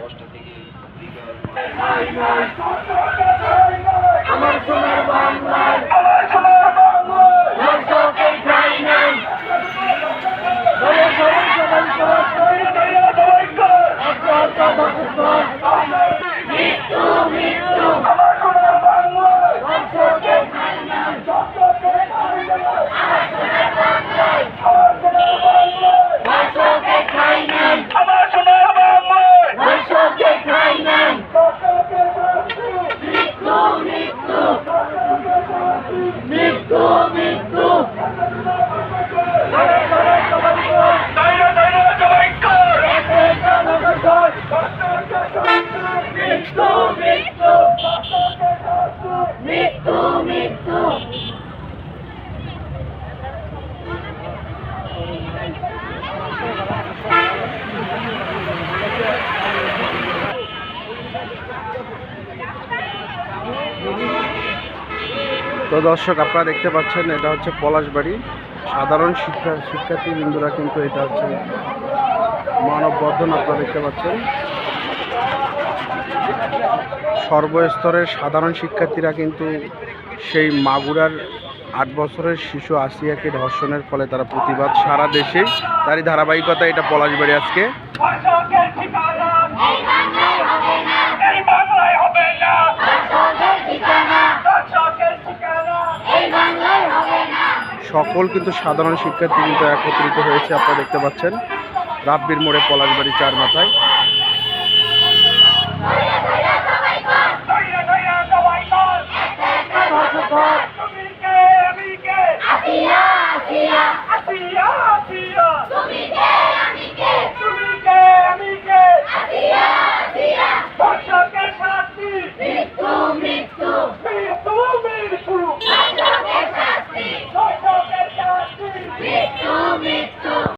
দশটা থেকে আমার তো দর্শক, আপনারা দেখতে পাচ্ছেন, এটা হচ্ছে পলাশবাড়ি। সাধারণ শিক্ষা শিক্ষার্থী বিন্দুরা কিন্তু এটা হচ্ছে মানববর্ধন আপনারা দেখতে পাচ্ছেন। সর্বস্তরের সাধারণ শিক্ষার্থীরা কিন্তু সেই মাগুরার আট বছরের শিশু আসিয়াকে ধর্ষণের ফলে তারা প্রতিবাদ সারা দেশে। তারই ধারাবাহিকতা এটা পলাশবাড়ি আজকে। সকল কিন্তু সাধারণ শিক্ষার্থী কিন্তু একত্রিত হয়েছে, আপনারা দেখতে পাচ্ছেন। রাব্বির মোড়ে পলাশবাড়ি চার মাথায়।